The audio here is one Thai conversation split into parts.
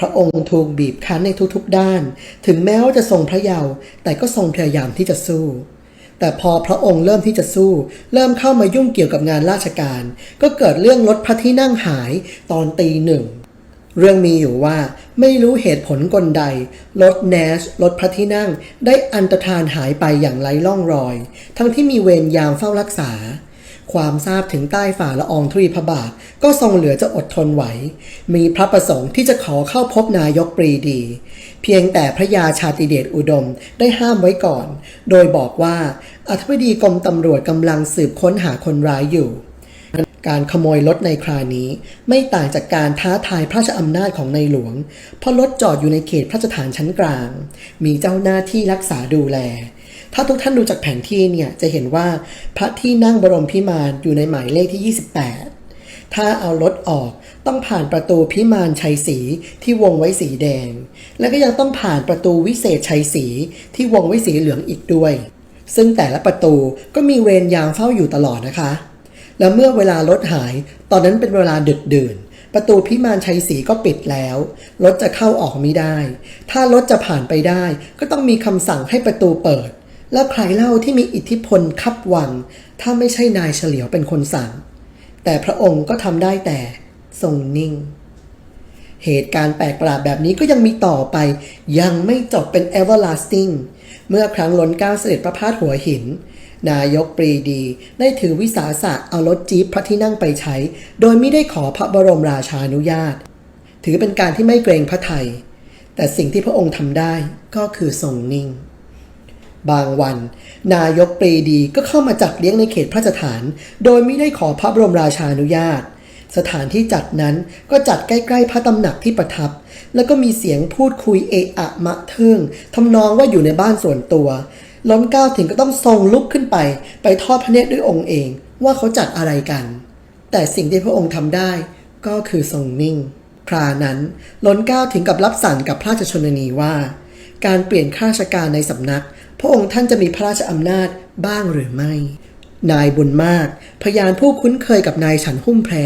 พระองค์ถูกบีบคั้นในทุกๆด้าน ถึงแม้ว่าจะทรงพระเยาว์แต่ก็ทรงพยายามที่จะสู้ แต่พอพระองค์เริ่มที่จะสู้ เริ่มเข้ามายุ่งเกี่ยวกับงานราชการ ก็เกิดเรื่องรถพระที่นั่งหายตอนตีหนึ่งเรื่องมีอยู่ว่าไม่รู้เหตุผลกลใดรถแนชรถพระที่นั่ง ได้อันตรธานหายไปอย่างไร้ร่องรอย ทั้งที่มีเวรยามเฝ้ารักษา ความทราบถึงใต้ฝ่าละอองธุรีพระบาท ก็ทรงเหลือจะอดทนไหว มีพระประสงค์ที่จะขอเข้าพบนายกปรีดี เพียงแต่พระยาชาติเดชอุดมได้ห้ามไว้ก่อน โดยบอกว่าอธิบดีกรมตำรวจกำลังสืบค้นหาคนร้ายอยู่ การขโมยรถในครานี้ ไม่ต่างจากการท้าทายพระราชอำนาจของในหลวง เพราะรถจอดอยู่ในเขตพระราชฐานชั้นกลาง มีเจ้าหน้าที่รักษาดูแล ถ้าทุกท่านดูจากแผนที่เนี่ยจะเห็นว่าพระที่นั่งบรมพิมานอยู่ในหมายเลขที่ 28 ถ้าเอารถออกต้องผ่านประตูพิมานชัยศรีที่วงไว้สีแดง และก็ยังต้องผ่านประตูวิเศษชัยศรีที่วงไว้สีเหลืองอีกด้วย ซึ่งแต่ละประตูก็มีเวรยามเฝ้าอยู่ตลอดนะคะ แล้วเมื่อเวลารถหาย ตอนนั้นเป็นเวลาดึกดื่นประตูพิมานชัยศรีก็ปิดแล้ว รถจะเข้าออกไม่ได้ ถ้ารถจะผ่านไปได้ ก็ต้องมีคำสั่งให้ประตูเปิด แล้วใครเล่าที่มีอิทธิพลคับวัง ถ้าไม่ใช่นายเฉลียวเป็นคนสั่ง แต่พระองค์ก็ทำได้แต่ทรงนิ่ง เหตุการณ์แปลกประหลาดแบบนี้ก็ยังมีต่อไป ยังไม่จบเป็น everlasting เมื่อครั้งล้นก้าเสด็จประพาสหัวหิน นายกปรีดี ได้ถือวิสาสะเอารถจี๊ปพระที่นั่งไปใช้ โดยไม่ได้ขอพระบรมราชานุญาต ถือเป็นการที่ไม่เกรงพระไทย แต่สิ่งที่พระองค์ทำได้ก็คือทรงนิ่ง บางวัน นายกปรีดีก็เข้ามาจัดเลี้ยงในเขตพระราชฐาน โดยไม่ได้ขอพระบรมราชานุญาต สถานที่จัดนั้นก็จัดใกล้ๆพระตำหนักที่ประทับ แล้วก็มีเสียงพูดคุยเอะอะมะเทิงทำนองว่าอยู่ในบ้านส่วนตัว ล้นก้าวถึงก็ต้องทรงลุกขึ้นไป ไปทอดพระเนตรด้วยองค์เอง ว่าเขาจัดอะไรกัน แต่สิ่งที่พระองค์ทำได้ก็คือทรงนิ่งครานั้นล้นก้าวถึงกับรับสั่งกับพระราชชนนีว่า การเปลี่ยนข้าราชการในสำนัก พระองค์ท่านจะมีพระราชอำนาจบ้างหรือไม่ นายบุญมาก พยานผู้คุ้นเคยกับนายฉันหุ้มแพร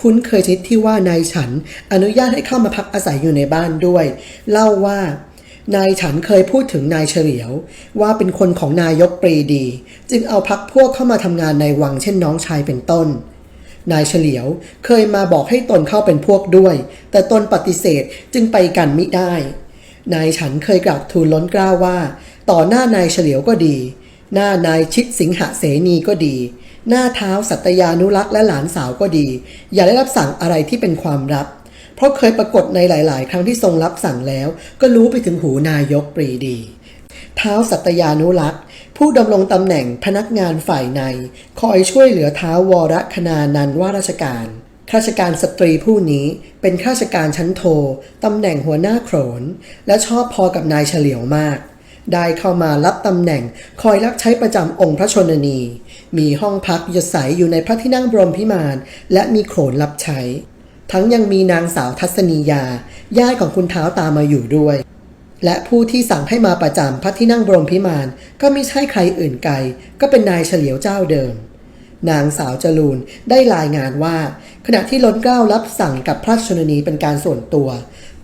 คุ้นเคยชนิดที่ว่านายฉันอนุญาตให้เข้ามาพักอาศัยอยู่ในบ้านด้วย เล่าว่านายฉันเคยพูดถึงนายเฉลียว ว่าเป็นคนของนายกปรีดี จึงเอาพักพวกเข้ามาทำงานในวังเช่นน้องชายเป็นต้น นายเฉลียวเคยมาบอกให้ตนเข้าเป็นพวกด้วย แต่ตนปฏิเสธจึงไปกันมิได้ นายฉันเคยกราบทูลล้นกล้าว่า ต่อหน้านายเฉลียวก็ดี หน้านายชิดสิงหเสนีก็ดี หน้าเท้าสัตยานุรักษ์และหลานสาวก็ดี อย่าได้รับสั่งอะไรที่เป็นความลับ เพราะเคยปรากฏในหลาย ๆ ครั้งที่ทรงรับสั่งแล้ว ก็รู้ไปถึงหูนายกปรีดี เท้าสัตยานุรักษ์ผู้ดำรงตำแหน่งพนักงานฝ่ายใน คอยช่วยเหลือเท้าวรคณานันว่าราชการข้าราชการสตรีผู้นี้เป็นข้าราชการชั้นโทตำแหน่งหัวหน้าโขน และชอบพอกับนายเฉลียวมาก ได้เข้ามารับตำแหน่งคอยรับใช้ประจำองค์พระชนนี มีห้องพักยศใสอยู่ในพระที่นั่งบรมพิมาน และมีโขนรับใช้ ทั้งยังมีนางสาวทัศนียาญาติของคุณเท้าตามมาอยู่ด้วย และผู้ที่สั่งให้มาประจำพระที่นั่งบรมพิมาน ก็ไม่ใช่ใครอื่นไกล ก็เป็นนายเฉลียวเจ้าเดิมนางสาวจรูนได้รายงานว่า ขณะที่ล้นเกล้ารับสั่งกับพระชนนีเป็นการส่วนตัว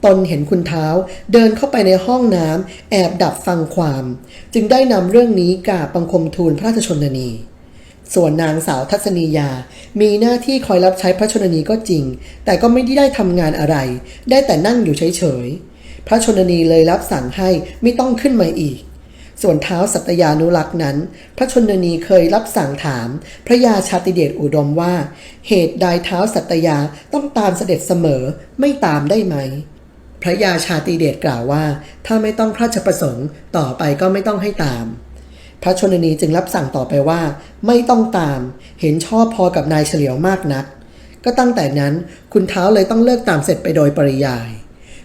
ตนเห็นคุณเท้า เดินเข้าไปในห้องน้ำแอบดับฟังความ จึงได้นำเรื่องนี้กราบบังคมทูลพระราชชนนี ส่วนนางสาวทัศนียา มีหน้าที่คอยรับใช้พระชนนีก็จริง แต่ก็ไม่ได้ได้ทำงานอะไร ได้แต่นั่งอยู่เฉยๆ พระชนนีเลยรับสั่งให้ไม่ต้องขึ้นมาอีก ส่วนเท้าสัตยานุรักษ์นั้น พระชนนีเคยรับสั่งถาม พระยาชาติเดชอุดมว่า เหตุใดเท้าสัตยาต้องตามเสด็จเสมอไม่ตามได้ไหม พระยาชาติเดชกล่าวว่า ถ้าไม่ต้องพระราชประสงค์ต่อไปก็ไม่ต้องให้ตาม พระชนนีจึงรับสั่งต่อไปว่า ไม่ต้องตาม เห็นชอบพอกับนายเฉลียวมากนัก ก็ตั้งแต่นั้นคุณเท้าเลยต้องเลิกตามเสร็จไปโดยปริยาย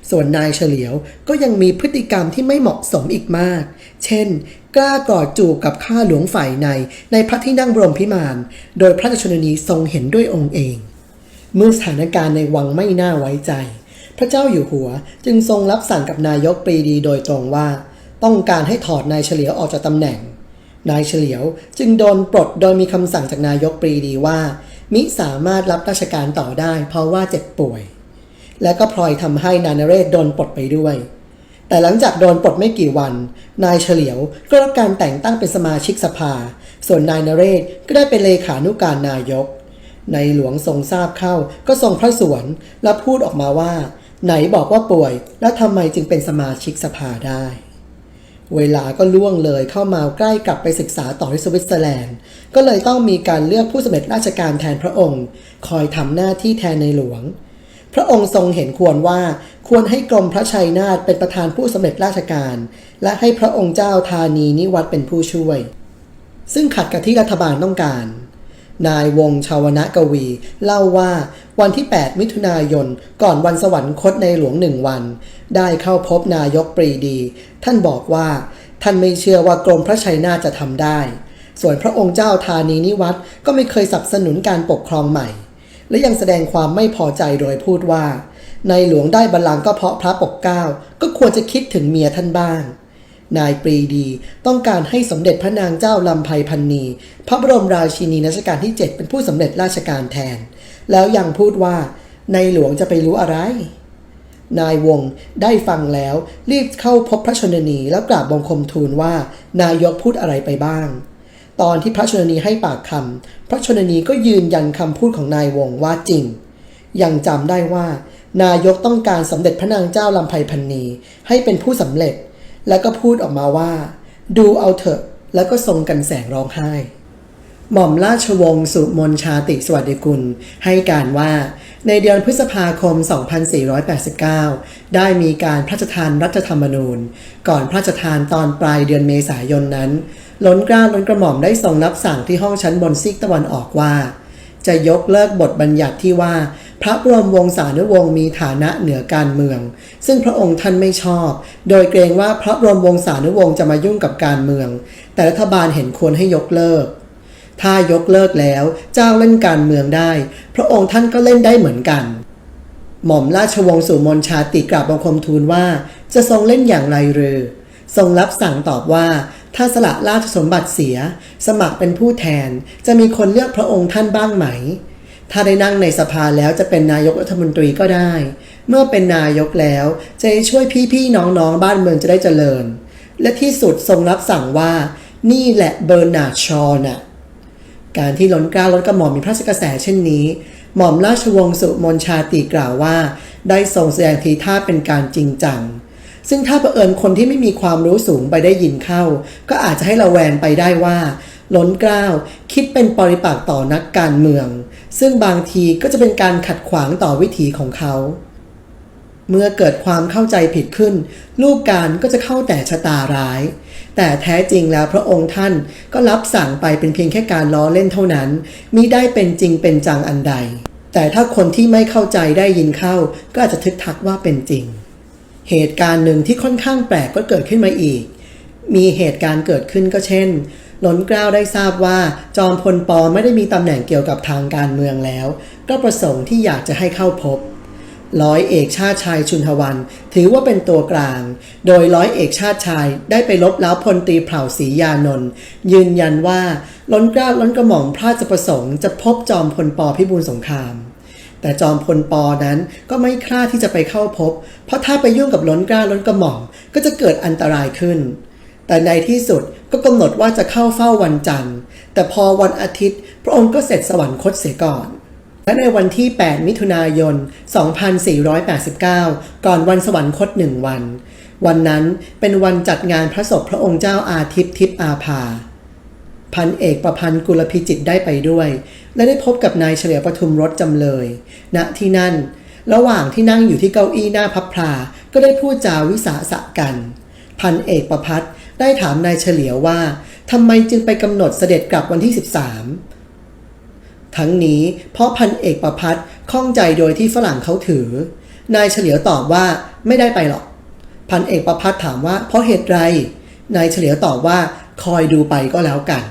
ส่วนนายเฉลียวก็ยังมีพฤติกรรมที่ไม่เหมาะสมอีกมาก เช่น กล้ากอดจูบกับข้าหลวงฝ่ายในในพระที่นั่งบรมพิมาน โดยพระชชนนีทรงเห็นด้วยองค์เอง เมื่อสถานการณ์ในวังไม่น่าไว้ใจ พระเจ้าอยู่หัวจึงทรงรับสั่งกับนายกปรีดีโดยตรงว่า ต้องการให้ถอดนายเฉลียวออกจากตำแหน่ง นายเฉลียวจึงโดนปลดโดยมีคำสั่งจากนายกปรีดีว่า มิสามารถรับราชการต่อได้เพราะว่าเจ็บป่วย และก็พลอยทำให้นายนเรศโดนปลดไปด้วย แต่หลังจากโดนปลดไม่กี่วัน นายเฉลียวก็รับการแต่งตั้งเป็นสมาชิกสภา ส่วนนายนเรศก็ได้เป็นเลขานุการนายกในหลวงทรงทราบเข้าก็ทรงพระสวนและพูดออกมาว่า ไหนบอกว่าป่วย แล้วทำไมจึงเป็นสมาชิกสภาได้ เวลาก็ล่วงเลยเข้ามาใกล้กลับไปศึกษาต่อที่สวิตเซอร์แลนด์ ก็เลยต้องมีการเลือกผู้สำเร็จราชการแทนพระองค์ คอยทำหน้าที่แทนในหลวง พระองค์ทรงเห็นควรว่าควรให้กรมพระชัยนาทเป็นประธานผู้สำเร็จราชการ และให้พระองค์เจ้าธานีนิวัตเป็นผู้ช่วย ซึ่งขัดกับที่รัฐบาลต้องการ นายวงชาวนะกวี เล่าว่าวันที่ 8 มิถุนายน ก่อนวันสวรรคตในหลวงหนึ่งวัน ได้เข้าพบนายกปรีดี ท่านบอกว่า ท่านไม่เชื่อว่ากรมพระชัยนาจะทำได้ ส่วนพระองค์เจ้าธานีนิวัตรก็ไม่เคยสนับสนุนการปกครองใหม่ และยังแสดงความไม่พอใจโดยพูดว่า ในหลวงได้บัลลังก์ก็เพราะพระปกเกล้าก็ควรจะคิดถึงเมียท่านบ้าง นายปรีดี ต้องการให้สมเด็จพระนางเจ้าลำไพพันนี พระบรมราชินีรัชกาลที่ 7 เป็นผู้สำเร็จราชการแทน แล้วยังพูดว่าในหลวงจะไปรู้อะไร นายวงได้ฟังแล้วรีบเข้าพบพระชนนีแล้วกราบบังคมทูลว่า นายกพูดอะไรไปบ้าง ตอนที่พระชนนีให้ปากคำพระชนนีก็ยืนยันคำพูดของนายวงว่าจริง ยังจำได้ว่านายกต้องการสมเด็จพระนางเจ้าลำไพพันนีให้เป็นผู้สำเร็จ แล้วก็พูดออกมาว่า ดูเอาเถอะแล้วก็ทรงกันแสงร้องไห้ หม่อมราชวงศ์สุมนชาติสวัสดิกุล ให้การว่าในเดือนพฤษภาคม 2489 ได้มีการพระราชทานรัฐธรรมนูญ ก่อนพระราชทานตอนปลายเดือนเมษายนนั้น ล้นกล้าล้นกระหม่อมได้ทรงรับสั่งที่ห้องชั้นบนซีกตะวันออกว่า จะยกเลิกบทบัญญัติที่ว่า พระบรมวงศานุวงศ์มีฐานะเหนือการเมือง ซึ่งพระองค์ท่านไม่ชอบ โดยเกรงว่าพระบรมวงศานุวงศ์จะมายุ่งกับการเมือง แต่รัฐบาลเห็นควรให้ยกเลิก ถ้ายกเลิกแล้วเจ้าเล่นการเมืองได้ พระองค์ท่านก็เล่นได้เหมือนกัน หม่อมราชวงศ์สุมนชาติกราบบังคมทูลว่า จะทรงเล่นอย่างไรหรือทรงรับสั่งตอบว่าถ้าสละราชสมบัติเสีย สมัครเป็นผู้แทนจะมีคนเลือกพระองค์ท่านบ้างไหม ถ้าได้นั่งในสภาแล้วจะเป็นนายกรัฐมนตรีก็ได้ เมื่อเป็นนายกแล้วจะช่วยพี่ๆน้องๆ บ้านเมืองจะได้เจริญ และที่สุดทรงรับสั่งว่า นี่แหละเบอร์นาร์ดชอว์น่ะการที่ล้นเกล้าล้นกระหม่อมมีพระราชกระแสเช่นนี้ หม่อมราชวงศ์สุมนชาติกล่าวว่า ได้ทรงแสดงทีท่าเป็นการจริงจัง ซึ่งถ้าเผอิญคนที่ไม่มีความรู้สูงไปได้ยินเข้า ก็อาจจะให้ระแวงไปได้ว่า ล้นเกล้าคิดเป็นปริปักษ์ต่อนักการเมือง ซึ่งบางทีก็จะเป็นการขัดขวางต่อวิถีของเขา เมื่อเกิดความเข้าใจผิดขึ้น ลูกการก็จะเข้าแต่ชะตาร้าย แต่แท้จริงแล้วพระองค์ท่านก็รับสั่งไปเป็นเพียงแค่การล้อเล่นเท่านั้นมิได้เป็นจริงเป็นจังอันใด แต่ถ้าคนที่ไม่เข้าใจได้ยินเข้า ก็อาจจะทึกทักว่าเป็นจริง เหตุการณ์หนึ่งที่ค่อนข้างแปลกก็เกิดขึ้นมาอีก มีเหตุการณ์เกิดขึ้นก็เช่น ล้นเกล้าได้ทราบว่า จอมพลปไม่ได้มีตำแหน่งเกี่ยวกับทางการเมืองแล้ว ก็ประสงค์ที่อยากจะให้เข้าพบ ร้อยเอกชาติชายชุนทวัน ถือว่าเป็นตัวกลาง โดยร้อยเอกชาติชายได้ไปลบล้าพลตรีเผ่าศรียานนท์ยืนยันว่า ล้นเกล้าล้นกระหม่อมพระราชประสงค์จะพบจอมพลปพิบูลสงครามแต่จอมพลปนั้นก็ไม่กล้าที่จะไปเข้าพบ เพราะถ้าไปยุ่งกับล้นกล้าล้นกระหม่อมก็จะเกิดอันตรายขึ้น แต่ในที่สุดก็กำหนดว่าจะเข้าเฝ้าวันจันทร์ แต่พอวันอาทิตย์ พระองค์ก็เสร็จสวรรคตเสียก่อน และในวันที่ 8 มิถุนายน 2489 ก่อนวันสวรรคตหนึ่งวัน วันนั้นเป็นวันจัดงานพระศพพระองค์เจ้าอาทิตย์ทิพย์อาภา พันเอกประพันธ์กุลพิจิตได้ไปด้วย และได้พบกับนายเฉลียวปทุมรถจำเลย ณที่นั่น ระหว่างที่นั่งอยู่ที่เก้าอี้หน้าพับพลาก็ได้พูดจาวิสาสะกัน พันเอกประพัฒน์ ได้ถามนายเฉลียวว่าทำไมจึงไปกำหนดเสด็จกลับวันที่ 13 ทั้งนี้เพราะพันเอกประพัฒน์ข้องใจโดยที่ฝรั่งเขาถือ นายเฉลียวตอบว่าไม่ได้ไปหรอก พันเอกประพัฒน์ถามว่าเพราะเหตุไร นายเฉลียวตอบว่าคอยดูไปก็แล้วกัน